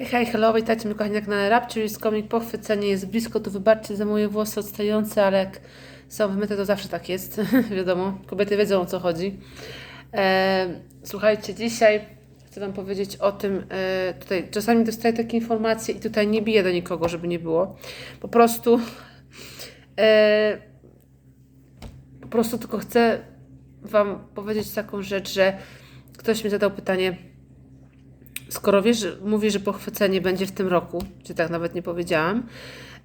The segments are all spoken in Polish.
Hej, hello, witajcie mnie kochani na kanale Rap, czyli komik pochwycenie jest blisko, tu wybaczcie za moje włosy odstające, ale jak są wymyte to zawsze tak jest, wiadomo, kobiety wiedzą o co chodzi. E, słuchajcie, dzisiaj chcę Wam powiedzieć o tym, e, tutaj czasami dostaję takie informacje i tutaj nie biję do nikogo, żeby nie było, po prostu e, po prostu tylko chcę Wam powiedzieć taką rzecz, że ktoś mi zadał pytanie, skoro wiesz, że- mówi, że pochwycenie będzie w tym roku, czy tak nawet nie powiedziałam,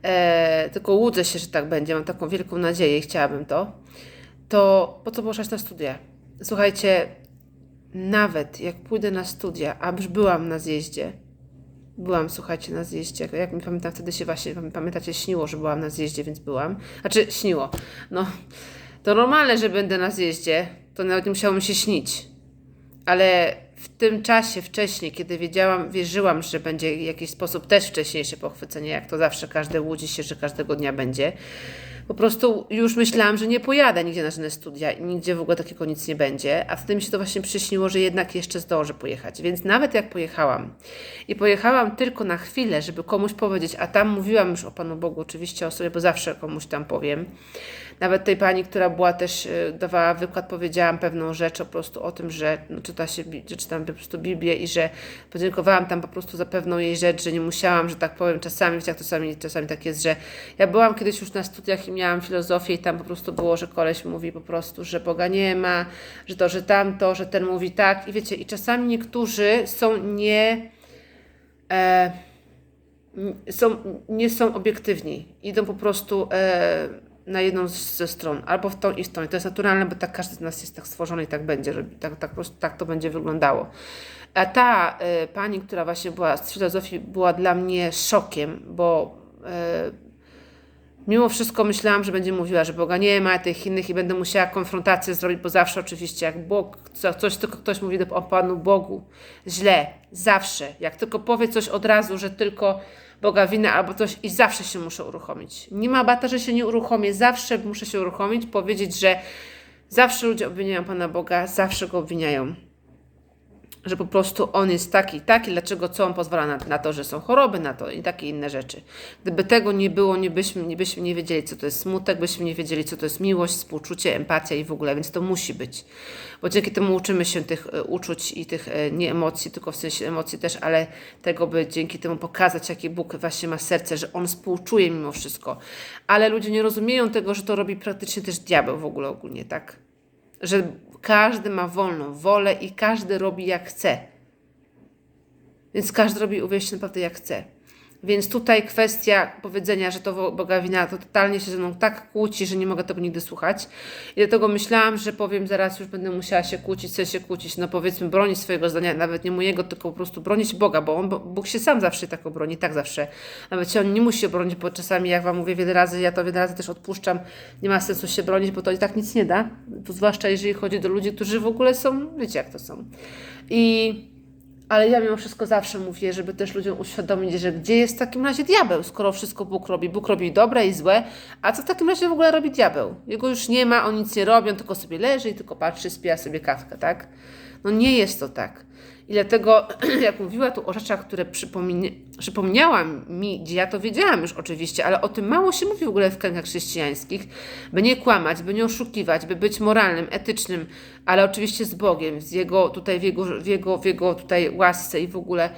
e, tylko łudzę się, że tak będzie, mam taką wielką nadzieję i chciałabym to, to po co poszłaś na studia? Słuchajcie, nawet jak pójdę na studia, a już byłam na zjeździe, byłam, słuchajcie, na zjeździe, jak, mi pamiętam, wtedy się właśnie, pamię- pamiętacie, śniło, że byłam na zjeździe, więc byłam, znaczy śniło, no, to normalne, że będę na zjeździe, to nawet nie musiało mi się śnić, ale w tym czasie wcześniej, kiedy wiedziałam, wierzyłam, że będzie w jakiś sposób też wcześniejsze pochwycenie, jak to zawsze każdy łudzi się, że każdego dnia będzie. Po prostu już myślałam, że nie pojadę nigdzie na żadne studia i nigdzie w ogóle takiego nic nie będzie, a wtedy mi się to właśnie przyśniło, że jednak jeszcze zdążę pojechać. Więc nawet jak pojechałam i pojechałam tylko na chwilę, żeby komuś powiedzieć, a tam mówiłam już o Panu Bogu, oczywiście o sobie, bo zawsze komuś tam powiem. Nawet tej pani, która była też, y, dawała wykład, powiedziałam pewną rzecz po prostu o tym, że no, czyta się, że czytam po prostu Biblię i że podziękowałam tam po prostu za pewną jej rzecz, że nie musiałam, że tak powiem, czasami, jak czasami, czasami tak jest, że ja byłam kiedyś już na studiach i miałam filozofię i tam po prostu było, że koleś mówi po prostu, że Boga nie ma, że to, że tamto, że ten mówi tak i wiecie, i czasami niektórzy są nie... E, są, nie są obiektywni. Idą po prostu e, na jedną z, ze stron, albo w tą i w tą. I to jest naturalne, bo tak każdy z nas jest tak stworzony i tak będzie, że tak, tak, po prostu, tak to będzie wyglądało. A ta e, pani, która właśnie była z filozofii, była dla mnie szokiem, bo e, mimo wszystko myślałam, że będzie mówiła, że Boga nie ma, tych innych i będę musiała konfrontację zrobić, bo zawsze oczywiście jak Bóg, co- coś tylko ktoś mówi o Panu Bogu źle, zawsze, jak tylko powie coś od razu, że tylko Boga wina albo coś i zawsze się muszę uruchomić. Nie ma bata, że się nie uruchomię, zawsze muszę się uruchomić, powiedzieć, że zawsze ludzie obwiniają Pana Boga, zawsze Go obwiniają że po prostu on jest taki, taki, dlaczego, co on pozwala na, na to, że są choroby, na to i takie inne rzeczy. Gdyby tego nie było, nie byśmy, nie byśmy nie wiedzieli, co to jest smutek, byśmy nie wiedzieli, co to jest miłość, współczucie, empatia i w ogóle, więc to musi być. Bo dzięki temu uczymy się tych e, uczuć i tych e, nie emocji, tylko w sensie emocji też, ale tego, by dzięki temu pokazać, jaki Bóg właśnie ma serce, że On współczuje mimo wszystko. Ale ludzie nie rozumieją tego, że to robi praktycznie też diabeł w ogóle ogólnie, tak? że każdy ma wolną wolę i każdy robi jak chce. Więc każdy robi, uwierzcie, naprawdę jak chce. Więc tutaj kwestia powiedzenia, że to Boga wina, to totalnie się ze mną tak kłóci, że nie mogę tego nigdy słuchać. I dlatego myślałam, że powiem zaraz już będę musiała się kłócić, chcę się kłócić, no powiedzmy bronić swojego zdania, nawet nie mojego, tylko po prostu bronić Boga, bo on, bo Bóg się sam zawsze tak obroni, tak zawsze. Nawet się on nie musi obronić, bo czasami, jak Wam mówię wiele razy, ja to wiele razy też odpuszczam, nie ma sensu się bronić, bo to i tak nic nie da, zwłaszcza jeżeli chodzi do ludzi, którzy w ogóle są, wiecie jak to są. I ale ja mimo wszystko zawsze mówię, żeby też ludziom uświadomić, że gdzie jest w takim razie diabeł, skoro wszystko Bóg robi. Bóg robi dobre i złe, a co w takim razie w ogóle robi diabeł? Jego już nie ma, on nic nie robi, on tylko sobie leży i tylko patrzy, spija sobie kawkę, tak? No nie jest to tak. I dlatego, jak mówiła tu o rzeczach, które przypomniała mi, gdzie ja to wiedziałam już oczywiście, ale o tym mało się mówi w ogóle w kręgach chrześcijańskich, by nie kłamać, by nie oszukiwać, by być moralnym, etycznym, ale oczywiście z Bogiem, z Jego tutaj, w Jego, w jego, w jego tutaj łasce i w ogóle.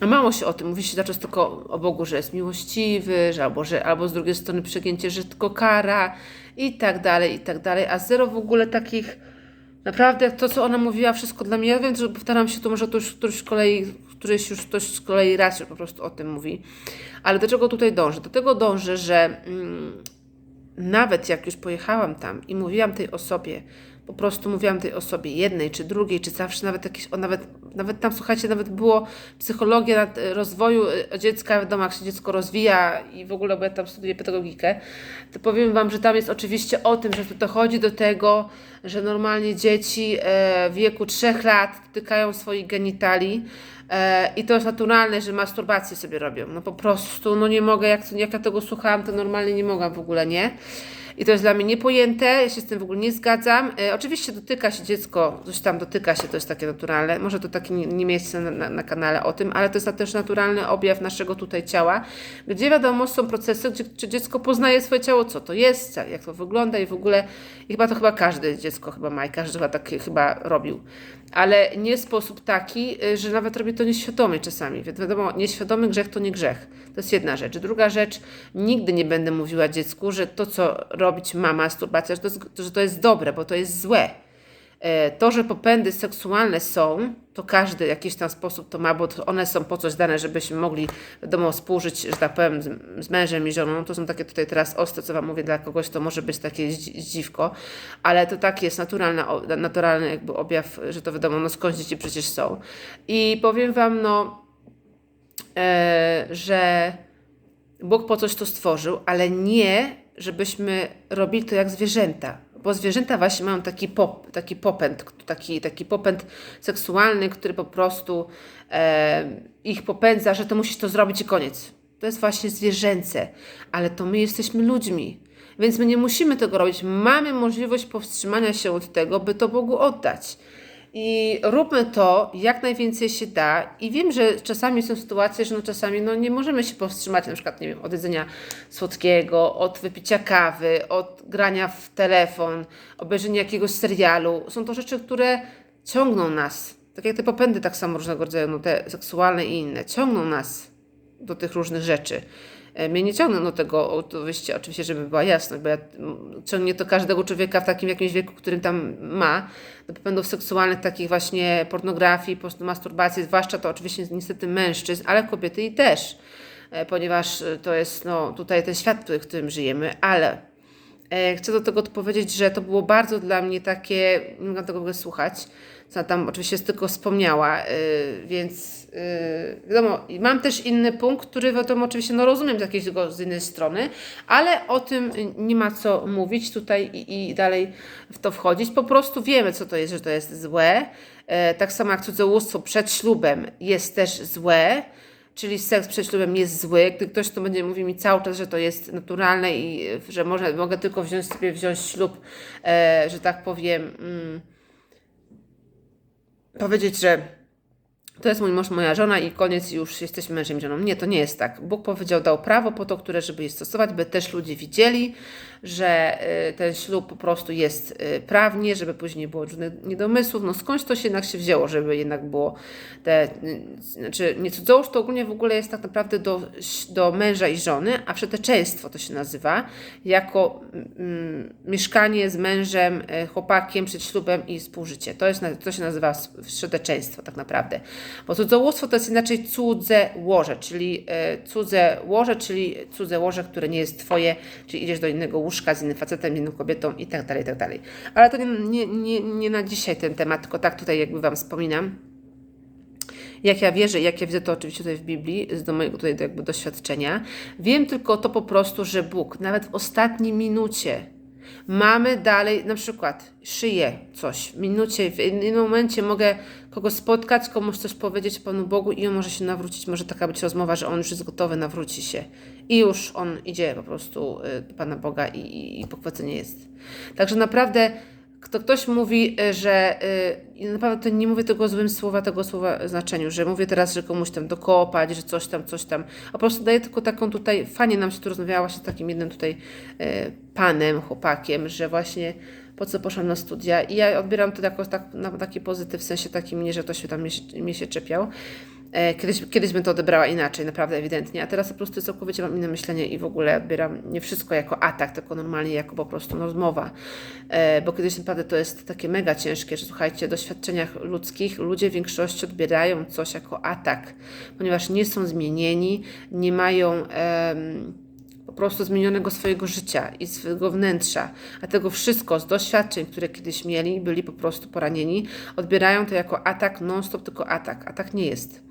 A Mało się o tym mówi się za tylko o Bogu, że jest miłościwy, że albo, że, albo z drugiej strony przegięcie, że tylko kara i tak dalej, i tak dalej, a zero w ogóle takich Naprawdę to, co ona mówiła, wszystko dla mnie. Ja wiem, że powtarzam się tu, może to już któryś kolei, któryś już ktoś z kolei raz już po prostu o tym mówi. Ale do czego tutaj dążę? Do tego dążę, że mm, nawet jak już pojechałam tam i mówiłam tej osobie, po prostu mówiłam tej osobie jednej czy drugiej, czy zawsze nawet jakieś, o, nawet, nawet tam słuchajcie, nawet było psychologia e, rozwoju e, dziecka, wiadomo jak się dziecko rozwija i w ogóle, bo ja tam studiuję pedagogikę, to powiem Wam, że tam jest oczywiście o tym, że to dochodzi do tego, że normalnie dzieci e, w wieku 3 lat dotykają swoich genitali, I to jest naturalne, że masturbację sobie robią. No po prostu, no nie mogę, jak, jak ja tego słuchałam, to normalnie nie mogłam w ogóle, nie? I to jest dla mnie niepojęte, ja się z tym w ogóle nie zgadzam. E, oczywiście dotyka się dziecko, coś tam dotyka się, to jest takie naturalne. Może to takie nie, nie miejsce na, na, na, kanale o tym, ale to jest też naturalny objaw naszego tutaj ciała, gdzie wiadomo są procesy, gdzie, dziecko poznaje swoje ciało, co to jest, jak to wygląda i w ogóle, i chyba to chyba każde dziecko chyba ma i każdy chyba tak chyba robił ale nie sposób taki, y, że nawet robię to nieświadomie czasami. Wiadomo, nieświadomy grzech to nie grzech. To jest jedna rzecz. Druga rzecz, nigdy nie będę mówiła dziecku, że to, co robić mama, masturbacja, że to jest, że to jest dobre, bo to jest złe. E, to, że popędy seksualne są, to każdy w jakiś tam sposób to ma, bo one są po coś dane, żebyśmy mogli, wiadomo, współżyć, że tak powiem, z, z mężem i żoną. To są takie tutaj teraz ostre, co Wam mówię, dla kogoś to może być takie zdziwko, ale to tak jest naturalna, naturalny jakby objaw, że to wiadomo, no skąd dzieci przecież są. I powiem Wam, no, e, że Bóg po coś to stworzył, ale nie, żebyśmy robili to jak zwierzęta bo zwierzęta właśnie mają taki, pop, taki popęd, taki, taki popęd seksualny, który po prostu e, ich popędza, że to musisz to zrobić i koniec. To jest właśnie zwierzęce, ale to my jesteśmy ludźmi, więc my nie musimy tego robić. Mamy możliwość powstrzymania się od tego, by to Bogu oddać. I róbmy to jak najwięcej się da. I wiem, że czasami są sytuacje, że no czasami no nie możemy się powstrzymać, na przykład nie wiem, od jedzenia słodkiego, od wypicia kawy, od grania w telefon, obejrzenia jakiegoś serialu. Są to rzeczy, które ciągną nas. Tak jak te popędy tak samo różnego rodzaju, no te seksualne i inne, ciągną nas do tych różnych rzeczy. E, mnie nie ciągną do tego wyjścia, oczywiście, żeby była jasność, bo ja, ciągnie to każdego człowieka w takim jakimś wieku, którym tam ma, do popędów seksualnych, takich właśnie pornografii, po prostu masturbacji, zwłaszcza to oczywiście niestety mężczyzn, ale kobiety i też, e, ponieważ to jest no, tutaj ten świat, w którym żyjemy, ale e, chcę do tego odpowiedzieć, że to było bardzo dla mnie takie, nie tego w ogóle słuchać, co tam oczywiście tylko wspomniała, więc yy, wiadomo, mam też inny punkt, który wiadomo, oczywiście no rozumiem z jakiejś z innej strony, ale o tym nie ma co mówić tutaj i, i dalej w to wchodzić. Po prostu wiemy, co to jest, że to jest złe. Tak samo jak cudzołóstwo przed ślubem jest też złe czyli seks przed ślubem jest zły, gdy ktoś to będzie mówił mi cały czas, że to jest naturalne i że może, mogę tylko wziąć sobie wziąć ślub, e, że tak powiem, mm, powiedzieć, że to jest mój mąż, moja żona i koniec, już jesteśmy mężem i żoną. Nie, to nie jest tak. Bóg powiedział, dał prawo po to, które, żeby je stosować, by też ludzie widzieli, że y, ten ślub po prostu jest y, prawnie, żeby później nie było różnych niedomysłów. No skądś to się jednak się wzięło, żeby jednak było te, y, znaczy nie cudzołóż to ogólnie w ogóle jest tak naprawdę do, do męża i żony, a przeteczeństwo to się nazywa, jako mm, mieszkanie z mężem, chłopakiem przed ślubem i współżycie. To, jest, to się nazywa przeteczeństwo tak naprawdę. Bo cudzołóstwo to jest inaczej cudze łoże, czyli cudze łoże, czyli cudze łoże, które nie jest Twoje, czyli idziesz do innego łóżka, łóżka z innym facetem, inną kobietą i tak dalej, i tak dalej. Ale to nie, nie, nie, nie na dzisiaj ten temat, tylko tak tutaj jakby Wam wspominam. Jak ja wierzę, jak ja widzę to oczywiście tutaj w Biblii, do mojego tutaj jakby doświadczenia, wiem tylko to po prostu, że Bóg nawet w ostatniej minucie Mamy dalej, na przykład, szyję coś, w minucie, w innym momencie mogę kogoś spotkać, komuś coś powiedzieć Panu Bogu i on może się nawrócić. Może taka być rozmowa, że on już jest gotowy, nawróci się. I już on idzie po prostu y, do Pana Boga i, i, i pochwycenie jest. Także naprawdę kto ktoś mówi, y, że yy, naprawdę nie mówię tego złym słowa, tego słowa znaczeniu, że mówię teraz, że komuś tam dokopać, że coś tam, coś tam, a po prostu daję tylko taką tutaj, fajnie nam się tu rozmawiała się z takim jednym tutaj panem, chłopakiem, że właśnie po co poszłam na studia. I ja odbieram to jako tak, na taki pozytyw, w sensie takim nie, że to się tam mnie, mnie się czepiał, kiedyś, kiedyś bym to odebrała inaczej, naprawdę ewidentnie, a teraz po prostu całkowicie mam inne myślenie i w ogóle odbieram nie wszystko jako atak, tylko normalnie jako po prostu rozmowa. E, bo kiedyś naprawdę to jest takie mega ciężkie, że słuchajcie, w doświadczeniach ludzkich ludzie w większości odbierają coś jako atak, ponieważ nie są zmienieni, nie mają. po prostu zmienionego swojego życia i swojego wnętrza, a tego wszystko z doświadczeń, które kiedyś mieli, byli po prostu poranieni, odbierają to jako atak, non-stop tylko atak. A tak nie jest.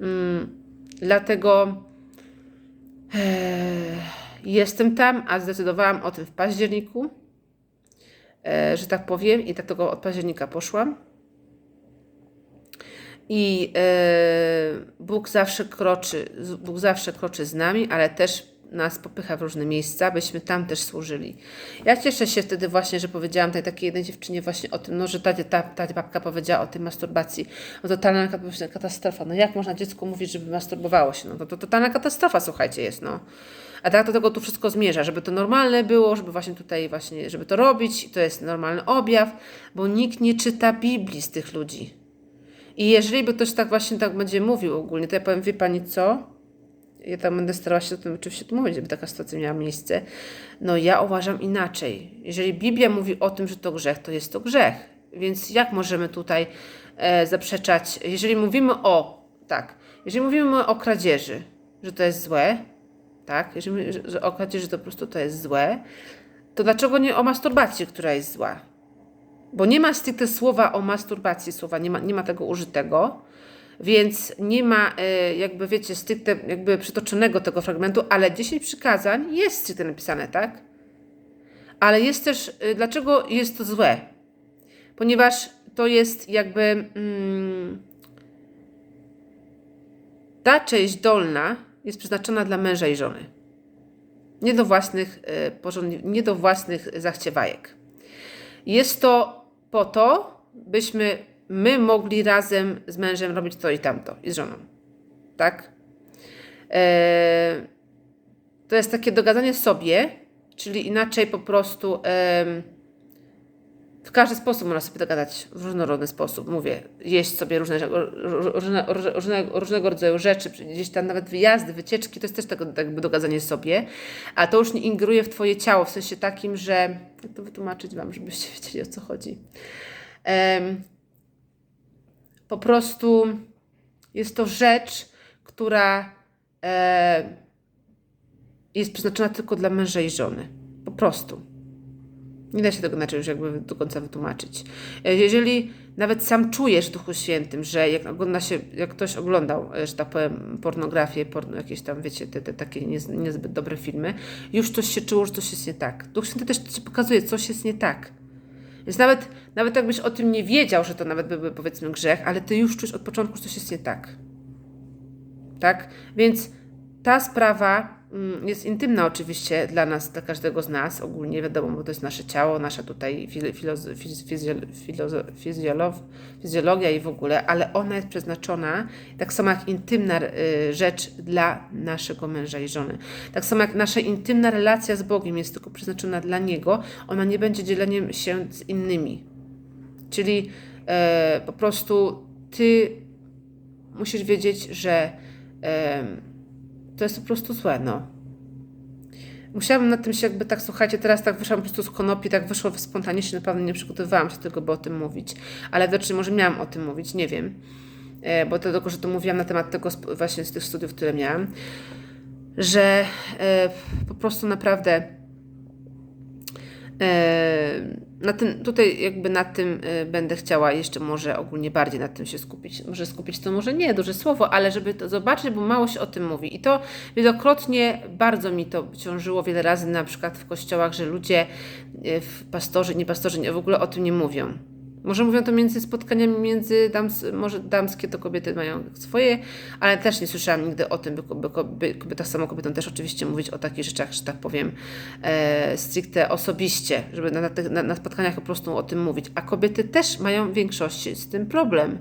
Mm, dlatego e, jestem tam, a zdecydowałam o tym w październiku, e, że tak powiem, i dlatego od października poszłam. I e, Bóg zawsze kroczy, Bóg zawsze kroczy z nami, ale też nas popycha w różne miejsca, byśmy tam też służyli. Ja cieszę się wtedy właśnie, że powiedziałam tej takiej jednej dziewczynie właśnie o tym, no, że ta, ta, ta babka powiedziała o tej masturbacji. No totalna katastrofa. No jak można dziecku mówić, żeby masturbowało się? No to, to totalna katastrofa, słuchajcie, jest, no. A tak do tego tu wszystko zmierza, żeby to normalne było, żeby właśnie tutaj właśnie, żeby to robić, to jest normalny objaw, bo nikt nie czyta Biblii z tych ludzi. I jeżeli by ktoś tak właśnie tak będzie mówił ogólnie, to ja powiem, wie Pani co? Ja tam będę starała się o tym oczywiście tu mówić, żeby taka sytuacja miała miejsce. No ja uważam inaczej. Jeżeli Biblia mówi o tym, że to grzech, to jest to grzech. Więc jak możemy tutaj e, zaprzeczać, jeżeli mówimy o, tak, jeżeli mówimy o kradzieży, że to jest złe, tak, jeżeli że, że o kradzieży to po prostu to jest złe, to dlaczego nie o masturbacji, która jest zła? Bo nie ma stricte słowa o masturbacji, słowa nie ma, nie ma tego użytego, więc nie ma y, jakby wiecie stricte jakby przytoczonego tego fragmentu, ale 10 przykazań jest stricte napisane, tak? Ale jest też, y, dlaczego jest to złe? Ponieważ to jest jakby mm, ta część dolna jest przeznaczona dla męża i żony. Nie do własnych, y, nie do własnych zachciewajek. Jest to po to, byśmy my mogli razem z mężem robić to i tamto i z żoną. Tak? E, to jest takie dogadanie sobie, czyli inaczej po prostu e, w każdy sposób można sobie dogadać, w różnorodny sposób. Mówię, jeść sobie różne, różne, różne, różnego rodzaju rzeczy, gdzieś tam nawet wyjazdy, wycieczki, to jest też tego jakby dogadanie sobie, a to już nie ingeruje w Twoje ciało, w sensie takim, że, jak to wytłumaczyć Wam, żebyście wiedzieli o co chodzi. Um, po prostu jest to rzecz, która e, jest przeznaczona tylko dla męża i żony. Po prostu. Nie da się tego inaczej już jakby do końca wytłumaczyć. E, jeżeli nawet sam czujesz w Duchu Świętym, że jak ogląda się, jak ktoś oglądał, e, że tak powiem, pornografię, porno, jakieś tam, wiecie, te, te takie niezbyt dobre filmy, już coś się czuło, że coś jest nie tak. Duch Święty też ci pokazuje, coś jest nie tak. Więc nawet, nawet jakbyś o tym nie wiedział, że to nawet byłby powiedzmy grzech, ale ty już czujesz od początku, że coś jest nie tak. Tak? Więc ta sprawa jest intymna oczywiście dla nas, dla każdego z nas, ogólnie wiadomo, bo to jest nasze ciało, nasza tutaj fizjologia i w ogóle, ale ona jest przeznaczona tak samo jak intymna y, rzecz dla naszego męża i żony. Tak samo jak nasza intymna relacja z Bogiem jest tylko przeznaczona dla Niego, ona nie będzie dzieleniem się z innymi. Czyli e, po prostu Ty musisz wiedzieć, że e, to jest po prostu złe, no. Musiałabym nad tym się jakby tak, słuchajcie, teraz tak wyszłam po prostu z konopi, tak wyszło spontanicznie, naprawdę nie przygotowywałam się do tego, by o tym mówić. Ale widocznie może miałam o tym mówić, nie wiem. E, bo to tylko, że to mówiłam na temat tego właśnie z tych studiów, które miałam, że e, po prostu naprawdę e, na tym, tutaj jakby nad tym y, będę chciała jeszcze może ogólnie bardziej nad tym się skupić. Może skupić to może nie, duże słowo, ale żeby to zobaczyć, bo mało się o tym mówi. I to wielokrotnie bardzo mi to ciążyło wiele razy na przykład w kościołach, że ludzie, y, pastorzy, nie pastorzy w ogóle o tym nie mówią. Może mówią to między spotkaniami między dams, może damskie to kobiety mają swoje, ale też nie słyszałam nigdy o tym, by, by, by, tak samo kobietom też oczywiście mówić o takich rzeczach, że tak powiem, e, stricte osobiście, żeby na, na, na, spotkaniach po prostu o tym mówić. A kobiety też mają w większości z tym problem.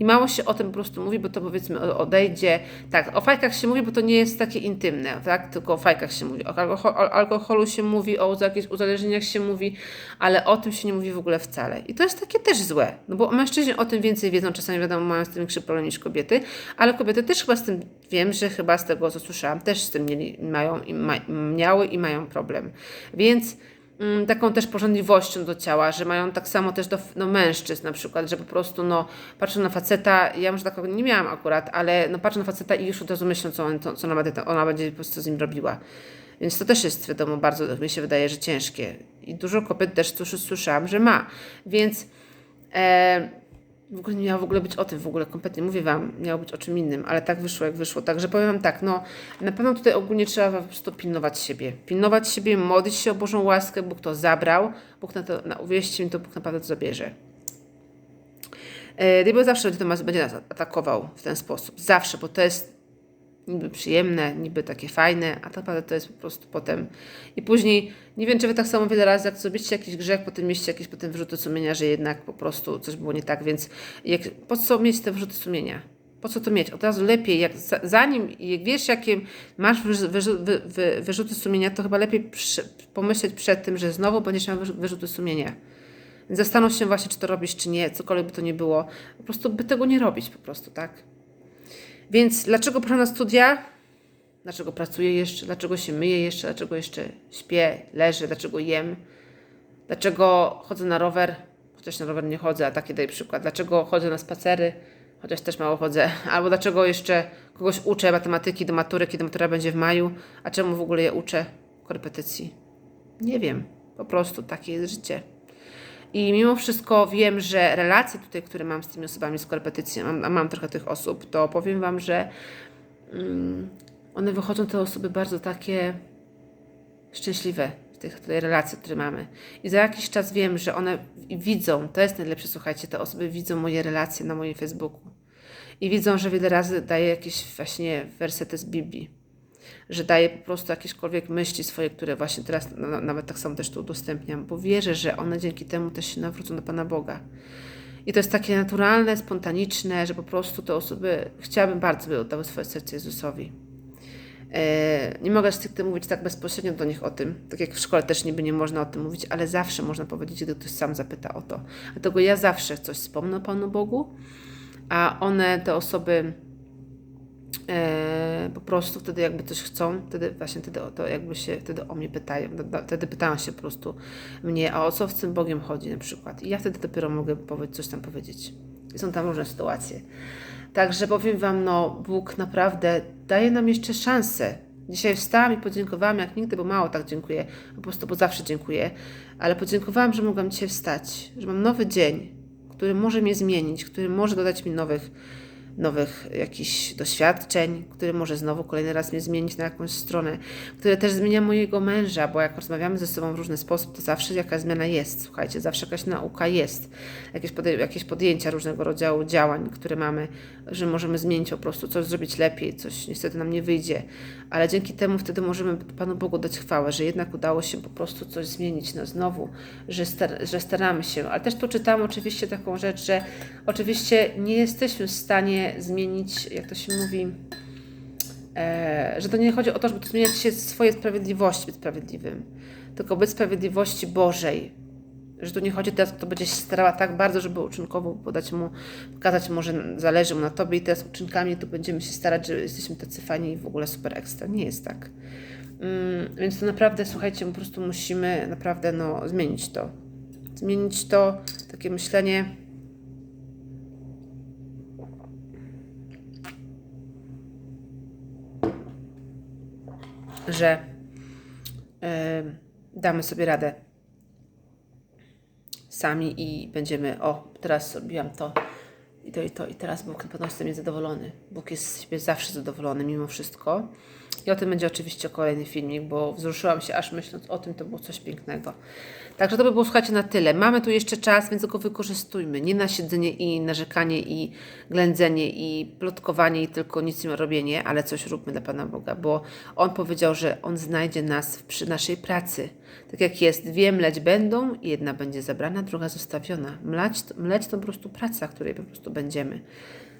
I mało się o tym po prostu mówi, bo to powiedzmy odejdzie. Tak, o fajkach się mówi, bo to nie jest takie intymne, tak? Tylko o fajkach się mówi. O, o alkoholu się mówi, o jakichś uzależnieniach się mówi, ale o tym się nie mówi w ogóle wcale. I to jest takie też złe, no bo mężczyźni o tym więcej wiedzą, czasami wiadomo, mają z tym większy problem niż kobiety, ale kobiety też chyba z tym, wiem, że chyba z tego, co słyszałam, też z tym mieli, mają, ma, miały i mają problem. Więc mm, taką też porządliwością do ciała, że mają tak samo też do mężczyzn na przykład, że po prostu no, patrzą na faceta, ja może takiego nie miałam akurat, ale no, patrzą na faceta i już od razu myślą, co, on, co ona, będzie, ona będzie po prostu z nim robiła. Więc to też jest wiadomo bardzo, mi się wydaje, że ciężkie. I dużo kobiet też słyszałam, że ma. Więc E, w ogóle nie miało w ogóle być o tym, w ogóle kompletnie mówię Wam, miało być o czym innym, ale tak wyszło, jak wyszło. Także powiem Wam tak, no na pewno tutaj ogólnie trzeba po prostu pilnować siebie. Pilnować siebie, modlić się o Bożą łaskę, Bóg to zabrał, Bóg na to, na, uwierzcie mi, to Bóg naprawdę to zabierze. E, diabeł zawsze będzie, nas, będzie nas atakował w ten sposób, zawsze, bo to jest niby przyjemne, niby takie fajne, a tak naprawdę to jest po prostu potem. I później, nie wiem, czy wy tak samo wiele razy, jak zrobicie jakiś grzech, potem mieliście jakieś potem wyrzuty sumienia, że jednak po prostu coś było nie tak, więc jak, po co mieć te wyrzuty sumienia? Po co to mieć? Od razu lepiej, jak za, zanim jak wiesz, jakie masz wyrzu, wy, wy, wyrzuty sumienia, to chyba lepiej przy, pomyśleć przed tym, że znowu będziesz miał wyrzuty sumienia. Zastanów się właśnie, czy to robisz, czy nie, cokolwiek by to nie było. Po prostu by tego nie robić, po prostu, tak? Więc dlaczego poszłam na studia? Dlaczego pracuję jeszcze? Dlaczego się myję jeszcze? Dlaczego jeszcze śpię, leżę? Dlaczego jem? Dlaczego chodzę na rower? Chociaż na rower nie chodzę, a taki daję przykład. Dlaczego chodzę na spacery? Chociaż też mało chodzę. Albo dlaczego jeszcze kogoś uczę matematyki do matury, kiedy matura będzie w maju? A czemu w ogóle je uczę? Korepetycji. Nie wiem. Po prostu takie jest życie. I mimo wszystko wiem, że relacje tutaj, które mam z tymi osobami z korepetycji, a mam trochę tych osób, to powiem Wam, że mm, one wychodzą te osoby bardzo takie szczęśliwe w tych tutaj relacji, które mamy. I za jakiś czas wiem, że one widzą, to jest najlepsze, słuchajcie, te osoby widzą moje relacje na moim Facebooku. I widzą, że wiele razy daję jakieś właśnie wersety z Biblii że daję po prostu jakiekolwiek myśli swoje, które właśnie teraz no, nawet tak samo też tu udostępniam, bo wierzę, że one dzięki temu też się nawrócą do Pana Boga. I to jest takie naturalne, spontaniczne, że po prostu te osoby, chciałabym bardzo, by oddały swoje serce Jezusowi. E, nie mogę stricte mówić tak bezpośrednio do nich o tym, tak jak w szkole też niby nie można o tym mówić, ale zawsze można powiedzieć, gdy ktoś sam zapyta o to. Dlatego ja zawsze coś wspomnę Panu Bogu, a one, te osoby, po prostu wtedy jakby coś chcą, wtedy właśnie wtedy to jakby się wtedy o mnie pytają, wtedy pytają się po prostu mnie, a o co w tym Bogiem chodzi na przykład. I ja wtedy dopiero mogę powiedzieć, coś tam powiedzieć. I są tam różne sytuacje. Także powiem Wam, no Bóg naprawdę daje nam jeszcze szansę. Dzisiaj wstałam i podziękowałam jak nigdy, bo mało tak dziękuję, po prostu, bo zawsze dziękuję, ale podziękowałam, że mogłam dzisiaj wstać, że mam nowy dzień, który może mnie zmienić, który może dodać mi nowych nowych jakichś doświadczeń, który może znowu kolejny raz mnie zmienić na jakąś stronę, które też zmienia mojego męża, bo jak rozmawiamy ze sobą w różny sposób, to zawsze jakaś zmiana jest, słuchajcie, zawsze jakaś nauka jest, jakieś, podej jakieś podjęcia różnego rodzaju działań, które mamy, że możemy zmienić po prostu, coś zrobić lepiej, coś niestety nam nie wyjdzie, ale dzięki temu wtedy możemy Panu Bogu dać chwałę, że jednak udało się po prostu coś zmienić no znowu, że, star że staramy się, ale też tu czytam oczywiście taką rzecz, że oczywiście nie jesteśmy w stanie zmienić, jak to się mówi, e, że to nie chodzi o to, żeby zmieniać się swoje sprawiedliwości, być sprawiedliwym, tylko być sprawiedliwości Bożej. Że tu nie chodzi teraz, to będzie się starała tak bardzo, żeby uczynkowo podać mu, pokazać mu, że zależy mu na tobie i teraz uczynkami tu będziemy się starać, że jesteśmy tacy fani i w ogóle super ekstra. Nie jest tak. Mm, więc to naprawdę, słuchajcie, po prostu musimy naprawdę no, zmienić to. Zmienić to, takie myślenie, że yy, damy sobie radę sami i będziemy, o, teraz zrobiłam to i to i to i teraz Bóg na pewno jest zadowolony. Bóg jest z siebie zawsze zadowolony mimo wszystko. I o tym będzie oczywiście kolejny filmik, bo wzruszyłam się aż myśląc o tym, to było coś pięknego. Także to by było, słuchajcie, na tyle. Mamy tu jeszcze czas, więc go wykorzystujmy. Nie na siedzenie i narzekanie i ględzenie i plotkowanie i tylko nic nie robienie, ale coś róbmy dla Pana Boga, bo On powiedział, że On znajdzie nas przy naszej pracy. Tak jak jest, dwie mleć będą, jedna będzie zabrana, druga zostawiona. Mleć, mleć to po prostu praca, której po prostu będziemy.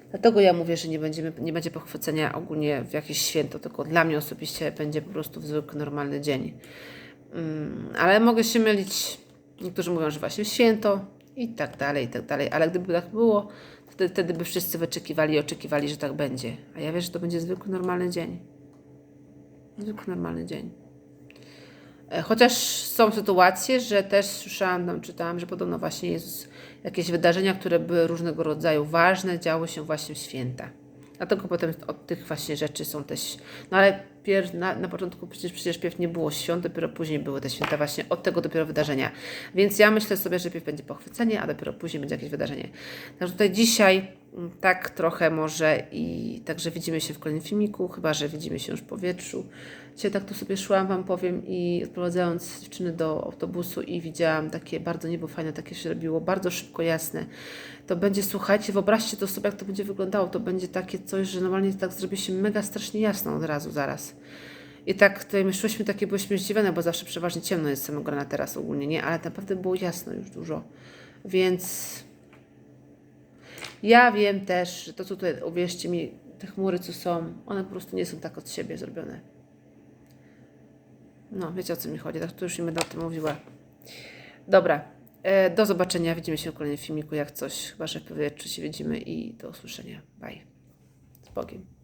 Dlatego ja mówię, że nie, będziemy, nie będzie pochwycenia ogólnie w jakieś święto, tylko dla mnie osobiście będzie po prostu zwykły, normalny dzień. Um, ale mogę się mylić. Niektórzy mówią, że właśnie święto i tak dalej, i tak dalej. Ale gdyby tak było, to wtedy by wszyscy wyczekiwali i oczekiwali, że tak będzie. A ja wiem, że to będzie zwykły, normalny dzień. Zwykły, normalny dzień. E, chociaż są sytuacje, że też słyszałam, tam czytałam, że podobno właśnie Jezus, jakieś wydarzenia, które były różnego rodzaju ważne, działy się właśnie w święta. Dlatego potem od tych właśnie rzeczy są też. No ale pier, na, na początku przecież, przecież pierw nie było świąt, dopiero później były te święta właśnie od tego dopiero wydarzenia. Więc ja myślę sobie, że pierw będzie pochwycenie, a dopiero później będzie jakieś wydarzenie. Także tutaj dzisiaj Mm, Tak trochę może i także widzimy się w kolejnym filmiku, chyba że widzimy się już w powietrzu. Dzisiaj tak tu sobie szłam, Wam powiem i odprowadzając dziewczyny do autobusu i widziałam takie bardzo niebo fajne, takie się robiło, bardzo szybko jasne. To będzie, słuchajcie, wyobraźcie to sobie, jak to będzie wyglądało. To będzie takie coś, że normalnie tak zrobi się mega strasznie jasno od razu, zaraz. I tak tutaj my szłyśmy, takie byłyśmy zdziwione, bo zawsze przeważnie ciemno jest samego rana teraz ogólnie, nie? Ale naprawdę było jasno już dużo. Więc ja wiem też, że to co tutaj, uwierzcie mi, te chmury co są, one po prostu nie są tak od siebie zrobione. No, wiecie o co mi chodzi, tak to już nie będę o tym mówiła. Dobra, e, do zobaczenia, widzimy się w kolejnym filmiku, jak coś, chyba że w powietrzu się widzimy i do usłyszenia. Bye. Z Bogiem.